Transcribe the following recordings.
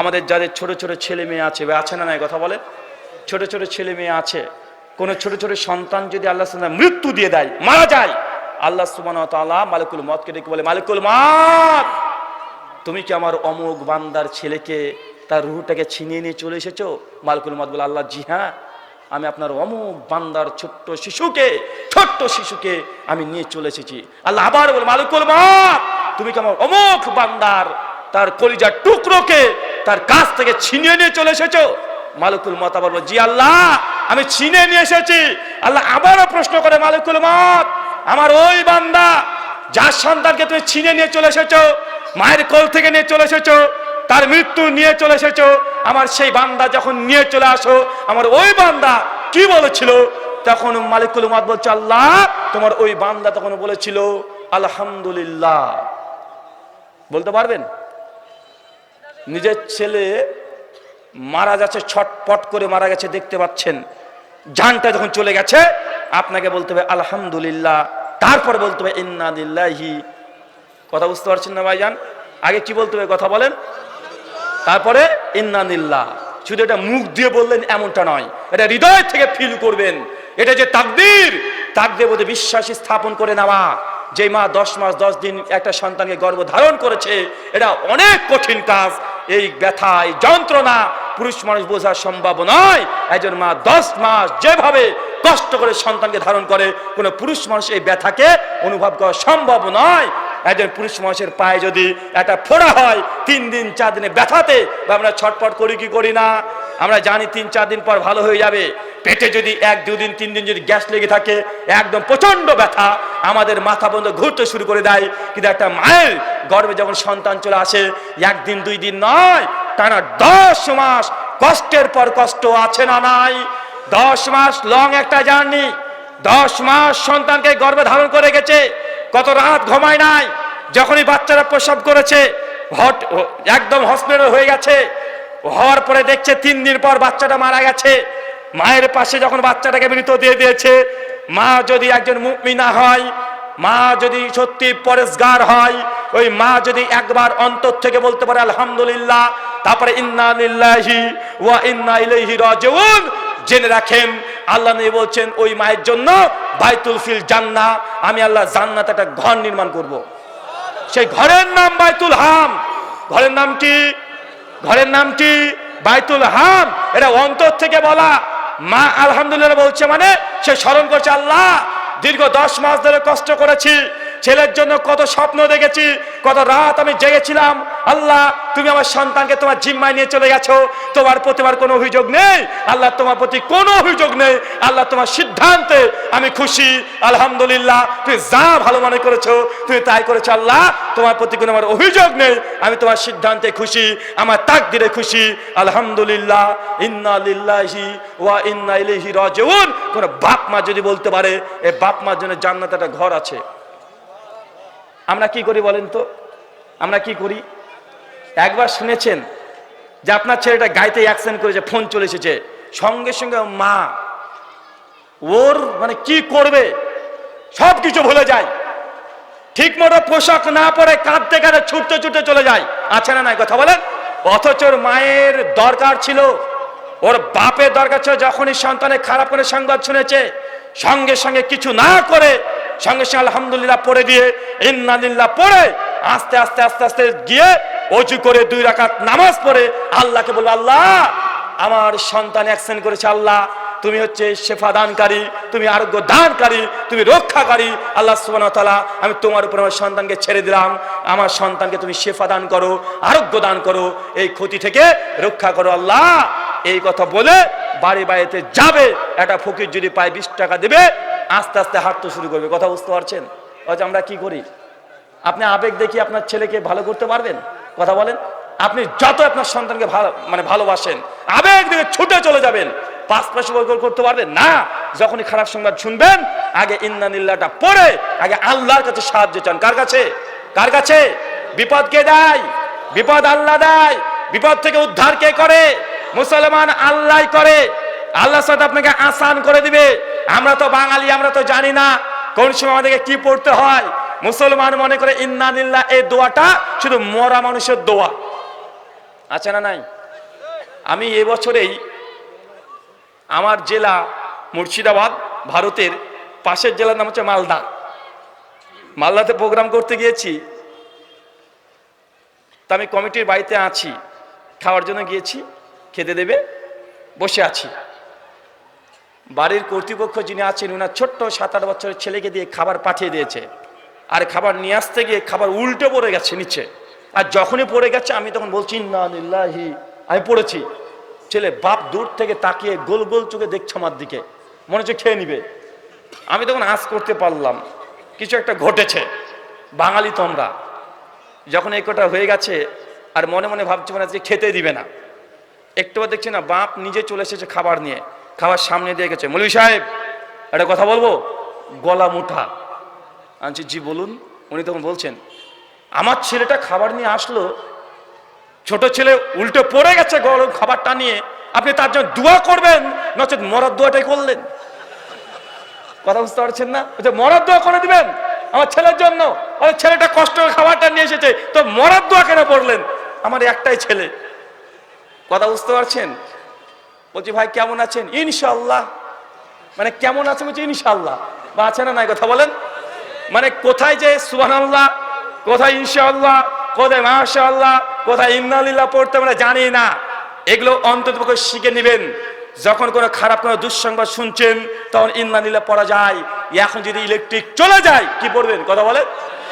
আমাদের যাদের ছোট ছোট ছেলে মেয়ে আছে আছে না নাই কথা বলে ছোট ছোট ছেলে মেয়ে আছে, কোন ছোট ছোট সন্তান যদি আল্লাহ মৃত্যু দিয়ে দেয়, মারা যায়, আল্লাহ তাআলা মালিকুল মতকে ডেকে বলে, মালিকুল মত তুমি কি আমার অমুক বান্দার ছেলেকে তার রুহটাকে ছিনিয়ে নিয়ে চলে এসেছ? মালিকুল মত বলে, আল্লাহ, জি হ্যাঁ আমি আপনার অমুক বান্দার ছোট্ট শিশুকে ছোট্ট শিশুকে আমি নিয়ে চলে এসেছি। আল্লাহ আবার বলে, মালিকুল মত তুমি কি আমার অমুক বান্দার তার কলিজার টুকরোকে তার কাছ থেকে ছিনিয়ে নিয়ে চলে এসেছ? মালিকুল মত আবার বলে, জি আল্লাহ আমি ছিনিয়ে নিয়ে এসেছি। আল্লাহ আবারও প্রশ্ন করে মালিকুল মত আমার ওই বান্দা যার সন্তানকে তুমি ছিনে নিয়ে চলে এসেছ মায়ের কোল থেকে নিয়ে চলে এসেছ তার মৃত্যু নিয়ে চলে এসেছ আমার সেই বান্দা যখন নিয়ে চলে আসো আমার ওই বান্দা কি বলেছিল? তখন মালিকুল মাদ বলছে আল্লাহ তোমার ওই বান্দা তখন বলেছিল আলহামদুলিল্লাহ। বলতে পারবেন? নিজের ছেলে মারা যাচ্ছে, ছটপট করে মারা গেছে, দেখতে পাচ্ছেন। জানটা যখন চলে গেছে, আপনাকে বলতে হবে, আলহামদুলিল্লাহ। তারপর বলতে হবে, ইন্না লিল্লাহি। কথা বুঝতে পারছেন না ভাইজান? আগে কি বলতে হবে, কথা বলেন। তারপরে ইন্নানিল্লাহ শুধু এটা মুখ দিয়ে বললেন, এমনটা নয়। এটা হৃদয় থেকে ফিল করবেন। এটা যে তাকদীর, তাকদের মধ্যে বিশ্বাসী স্থাপন করে নেওয়া। যে মা দশ মাস, দশ দিন একটা সন্তানকে গর্ভ ধারণ করেছে, এটা অনেক কঠিন কাজ। এই ব্যথা, এই যন্ত্রণা পুরুষ মানুষ বোঝা সম্ভব নয়। একজন মা দশ মাস যেভাবে কষ্ট করে সন্তানকে ধারণ করে, কোনো পুরুষ মানুষ এই ব্যথাকে অনুভব করা সম্ভব নয়। একজন পুরুষ মানুষের পায়ে যদি একটা ফোড়া হয়, তিন দিন, চার দিনে ব্যথাতে আমরা ছটপট করি কি করি না, আমরা জানি তিন, চার দিন পর ভালো হয়ে যাবে। পেটে যদি এক, দুদিন, তিন দিন যদি গ্যাস লেগে থাকে, একদম প্রচণ্ড ব্যথা, আমাদের মাথা বন্ধ ঘুরতে শুরু করে দেয়। কিন্তু একটা মায়ের গর্বে যখন সন্তান চলে আসে, একদিন, দুই দিন নয়, টানা দশ মাস, কষ্টের পর কষ্ট আছে না নাই। দশ মাস লং একটা জার্নি দশ মাস সন্তানকে গর্ভে ধারণ করে গেছে, কত রাত ঘুমায় নাই, যখনই বাচ্চারা প্রসব করেছে, হট, একদম হসপিটাল হয়ে গেছে, হওয়ার পরে দেখছে তিন দিন পর বাচ্চাটা মারা গেছে। মায়ের পাশে যখন বাচ্চাটাকে মৃত দিয়ে দিয়েছে, মা যদি একজন মুমিনা হয়, মা যদি সত্যি পরেশগার হয়, ওই মা যদি একবার অন্তর থেকে বলতে পারে, আলহামদুলিল্লাহ তারপরে ইন্না ওয়া ইন্না ইলাইহি রাজিউন জেনে রাখেন, আল্লাহ নবী বলছেন, ওই মায়ের জন্য বাইতুল ফিল জান্না আমি আল্লাহ জান্নাত একটা ঘর নির্মাণ করব। সেই ঘরের নাম বাইতুল হাম। ঘরের নাম কি? ঘরের নাম কি? বাইতুল হাম। এটা অন্তর থেকে বলা। মা আলহামদুলিল্লাহ বলছে মানে সে স্মরণ করছে আল্লাহ দীর্ঘ দশ মাস ধরে কষ্ট করেছি ছেলের জন্য কত স্বপ্ন দেখেছি, কত রাত আমি জেগেছিলাম। আল্লাহ, তুমি আমার সন্তানকে তোমার জিম্মায় নিয়ে চলে গেছো। তোমার প্রতি আমার কোনো অভিযোগ নেই। আল্লাহ, তোমার প্রতি কোনো অভিযোগ নেই। আল্লাহ, তোমার সিদ্ধান্তে আমি খুশি। আলহামদুলিল্লাহ, তুমি যা ভালো মনে করেছ, তুমি তাই করেছ আল্লাহ। তোমার প্রতি কোনো আমার অভিযোগ নেই। আমি তোমার সিদ্ধান্তে খুশি, আমার তাক দিলে খুশি। আলহামদুলিল্লাহ, ইন্না লিল্লাহি ওয়া ইন্না ইলাইহি রাজিউন। কোন বাপ মা যদি বলতে পারে, এ বাপ মার জন্য জান্নাতে একটা ঘর আছে। আমরা কি করি বলেন তো? আমরা কি করি? একবার শুনেছেন যে আপনার ছেলেটা গাইতে অ্যাক্সিডেন্ট করেছে ফোন চলে এসেছে। সঙ্গে সঙ্গে মা, ওর মানে কি করবে? সব কিছু ভুলে যায়। ঠিক মতো পোশাক না পরে কাঁদতে কাঁদতে ছুটতে ছুটতে চলে যায়। আছে না নাই কথা বলেন? অথচ ওর মায়ের দরকার ছিল। ওর বাপের দরকার ছিল। যখনই সন্তানের খারাপ করে সংবাদ শুনেছে, সঙ্গে সঙ্গে কিছু না করে সঙ্গে সঙ্গে আলহামদুলিল্লাহ পড়ে দিয়ে ইন্নালিল্লাহ পড়ে আস্তে আস্তে আস্তে আস্তে গিয়ে অজু করে দুই রাকাত নামাজ পড়ে আল্লাহকে বলব, আল্লাহ, আমার সন্তান অ্যাক্সিডেন্ট করেছে, আল্লাহ। তুমি হচ্ছে শেফা দানকারী তুমি আরোগ্য দানকারী, তুমি রক্ষাকারী। আল্লাহ সুবহানাহু তাআলা, আমি তোমার উপর আমার সন্তানকে ছেড়ে দিলাম। আমার সন্তানকে তুমি শেফা দান করো, আরোগ্য দান করো। এই ক্ষতি থেকে রক্ষা করো, আল্লাহ। এই কথা বলে বাড়ি বাড়িতে যাবে। একটা ফকির যদি পায় বিশ টাকা দেবে আস্তে আস্তে হাঁটতে শুরু করবে। কথা বুঝতে পারছেন? আজ আমরা কি করি? আপনি আবেগ দেখি আপনার ছেলেকে ভালো করতে পারবেন? কথা বলেন। আপনি যত আপনার সন্তানকে ভালো মানে ভালোবাসেন, আবেগ দেখে ছুটে চলে যাবেন। পাশে বরকর করতে পারবেন? না। যখনই খারাপ সংবাদ শুনবেন, আগে ইন্নানিল্লাটা পড়ে, আগে আল্লাহর কাছে সাহায্য চান। কার কাছে? কার কাছে? বিপদ কে দেয়? বিপদ আল্লাহ দেয়। বিপদ থেকে উদ্ধার কে করে? মুসলমান আল্লাহ করে। আল্লাহ সাথে আপনাকে আসান করে দিবে। আমরা তো বাঙালি, আমরা তো জানি না কোন সময় আমাদেরকে কি পড়তে হয়। মুসলমান মনে করে ইন্নানিল্লাহ এই দোয়াটা শুধু মরা মানুষের দোয়া। আছে না নাই? আমি এবছরেই আমার জেলা মুর্শিদাবাদ, ভারতের পাশের জেলার নাম হচ্ছে মালদা। মালদাতে প্রোগ্রাম করতে গিয়েছি। তা আমি কমিটির বাড়িতে আছি। খাওয়ার জন্য গিয়েছি, খেতে দেবে, বসে আছি। বাড়ির কর্তৃপক্ষ যিনি আছেন ওনার ছোট্ট সাত আট বছরের ছেলেকে দিয়ে খাবার পাঠিয়ে দিয়েছে। আর খাবার নিয়ে আসতে গিয়ে খাবার উল্টে পড়ে গেছে নিচে। আর যখনই পড়ে গেছে, আমি তখন বলছি না নিল্লাহি আমি পড়েছি। ছেলে, বাপ দূর থেকে তাকিয়ে গোল গোল চোখে দেখছে আমার দিকে। মনে হচ্ছে খেয়ে নিবে। আমি তখন আঁচ করতে পারলাম। কিছু একটা ঘটেছে। বাঙালি তোমরা যখন এই কটা হয়ে গেছে, আর মনে মনে ভাবছি মানে আজকে খেতে দিবে না। একটু দেখছি না, বাপ নিজে চলে এসেছে খাবার নিয়ে। খাবার সামনে দিয়ে গেছে। মৌলী সাহেব, একটা কথা বলব? গলা মুঠা আনছি, জি, বলুন। উনি তখন বলছেন, আমার ছেলেটা খাবার নিয়ে আসলো। ছোট ছেলে উল্টে পড়ে গেছে গরম খাবারটা নিয়ে। আপনি তার জন্য দোয়া করবেন, নচেত মরার দোয়াটাই করলেন। কথা বুঝতে পারছেন না? মরার দোয়া করে দিবেন আমার ছেলের জন্য। আমার ছেলেটা কষ্ট খাবারটা নিয়ে এসেছে। তো মরার দোয়া কেন পড়লেন? আমার একটাই ছেলে। কথা বুঝতে পারছেন? বলছি, ভাই, কেমন আছেন? ইনশাল্লাহ মানে কেমন আছে বলছি ইনশাল্লাহ বা আছে না নাই কথা বলেন? মানে কোথায় যে, সুবহানাল্লাহ, কোথায় ইনশাআল্লাহ, কোথায় মাশাআল্লাহ, কোথায় ইন্নালিল্লাহ পড়তে আমরা জানি না। এগুলো অন্তত পক্ষে শিখে নেবেন। যখন কোনো খারাপ, কোনো দুঃসংবাদ শুনছেন, তখন ইন্নালিল্লাহ পড়া যায়। এখন যদি ইলেকট্রিক চলে যায়, কি পড়বেন? কথা বলেন?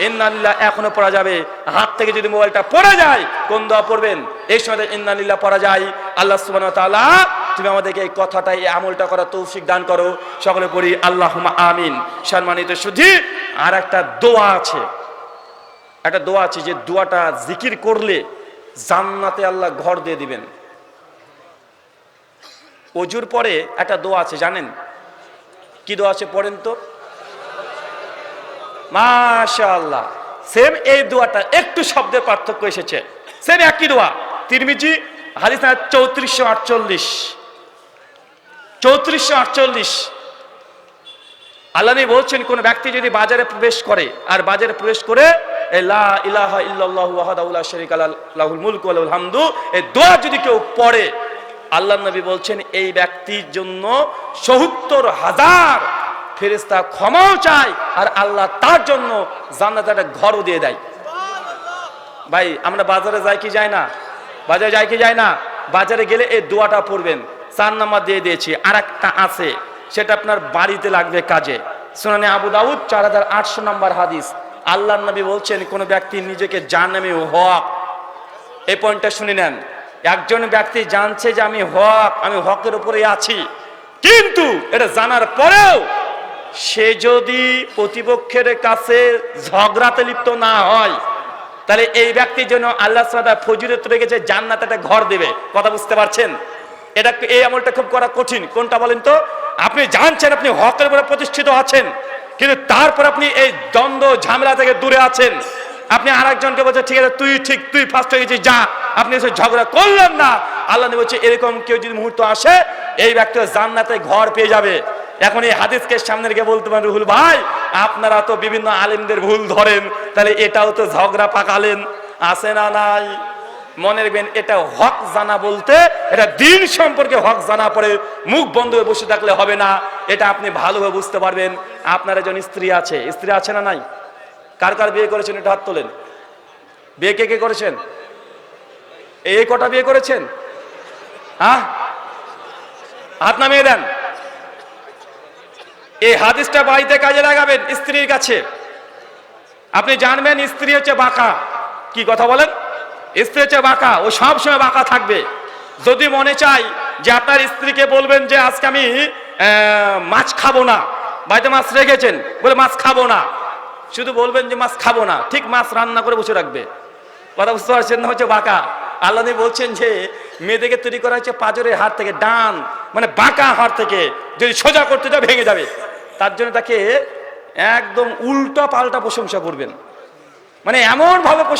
ইন্নালিল্লাহ এখনও পড়া যাবে। হাত থেকে যদি মোবাইলটা পড়ে যায়, কোন দোয়া পড়বেন? এই সময় ইন্নালিল্লাহ পড়া যায়। আল্লাহ ওয়া তাআলা তুমি আমাদেরকে এই কথাটা এই আমলটা করা তৌফিক দান করো। সকলে পড়ি আল্লাহ আমিন। সম্মানিত শুধু আর একটা দোয়া আছে। একটা দোয়া আছে যে দোয়াটা জিকির করলে জান্নাতে আল্লাহ ঘর দিয়ে দিবেন। অজুর পরে একটা দোয়া আছে, জানেন? কি দোয়া আছে পড়েন তো? মাশাআল্লাহ। সেম এই দোয়াটা, একটু শব্দের পার্থক্য এসেছে। সেম একই দোয়া। তিরমিজি, হাদিস চৌত্রিশশো আটচল্লিশ। চৌত্রিশশো আটচল্লিশ। আল্লাহ বলছেন, কোন ব্যক্তি যদি বাজারে প্রবেশ করে, আর বাজারে প্রবেশ করে দোয়া যদি কেউ পড়ে, আল্লাহ নবী বলছেন, এই ব্যক্তির জন্য সত্তর হাজার ফেরেশতা ক্ষমাও চায়, আর আল্লাহ তার জন্য জান্নাতে একটা ঘরও দিয়ে দেয়। ভাই, আমরা বাজারে যাই কি যাই না? বাজারে যাই কি যাই না? বাজারে গেলে এই দোয়াটা পড়বেন। চার নাম্বার দিয়ে দিয়েছি আর একটা আছে, সেটা আপনার বাড়িতে লাগবে কাজে। সুনানে আবু দাউদ, চার হাজার আটশো নম্বর হাদিস। আল্লাহ নবী বলছেন, কোন ব্যক্তি নিজেকে জানামে হক এই পয়েন্টটা শুনে নেন। একজন ব্যক্তি জানছে যে আমি হক আমি হকের উপরে আছি, কিন্তু এটা জানার পরেও সে যদি প্রতিপক্ষের কাছে ঝগড়াতে লিপ্ত না হয়, তাহলে এই ব্যক্তির জন্য আল্লাহ সাদা ফজিরত রেখেছে, জান্নাতে একটা ঘর দেবে। কথা বুঝতে পারছেন? এটা এই আমলটা খুব করা কঠিন। কোনটা বলেন তো? আপনি জানছেন আপনি হকের উপরে প্রতিষ্ঠিত আছেন, কিন্তু তারপর আপনি এই দ্বন্দ্ব, ঝামেলা থেকে দূরে আছেন। আপনি আরেকজনকে বলছেন, ঠিক আছে, তুই ঠিক, তুই ফার্স্ট হয়ে গেছিস, যা। আপনি এসে ঝগড়া করলেন না। আল্লাহ বলছে, এরকম কেউ যদি মুহূর্ত আসে, এই ব্যক্তি জান্নাতে ঘর পেয়ে যাবে। এখন এই হাদিসকে সামনে রেখে বলতে পারেন, রুহুল ভাই, আপনারা তো বিভিন্ন আলেমদের ভুল ধরেন, তাহলে এটাও তো ঝগড়া পাকালেন। আসে না নাই? মনে রাখবেন, এটা হক জানা বলতে, এটা দিন সম্পর্কে হক জানা পড়ে মুখ বন্ধ হয়ে বসে থাকলে হবে না। এটা আপনি ভালোভাবে বুঝতে পারবেন। আপনার একজন স্ত্রী আছে স্ত্রী আছে না নাই? কার কার বিয়ে করেছেন? এটা হাত তোলেন। বিয়ে কে কে করেছেন? এই কটা বিয়ে করেছেন? হ্যাঁ হাত নামিয়ে দেন। এই হাদিসটা বাড়িতে কাজে লাগাবেন স্ত্রীর কাছে। আপনি জানবেন, স্ত্রী হচ্ছে বাঁকা। কি কথা বলেন? স্ত্রী বাঁকা, ও সব সময় বাঁকা থাকবে। যদি মনে চাই যে আপনার স্ত্রীকে বলবেন যে, আজকে আমি মাছ খাব না। বাড়িতে মাছ রেখেছেন, বলে, মাছ খাব না। শুধু বলবেন যে, মাছ খাব না। ঠিক মাছ রান্না করে বসে রাখবে। কথা বুঝতে পারছেন না, হচ্ছে বাঁকা। আল্লাহ বলছেন যে, মেয়েদেরকে তৈরি করা হচ্ছে পাজরের হাত থেকে, ডান মানে বাঁকা হাত থেকে, যদি সোজা করতে যাও, ভেঙে যাবে। তার জন্য তাকে একদম উল্টা পাল্টা প্রশংসা করবেন। মানে এমন ভাবে প্রশংসা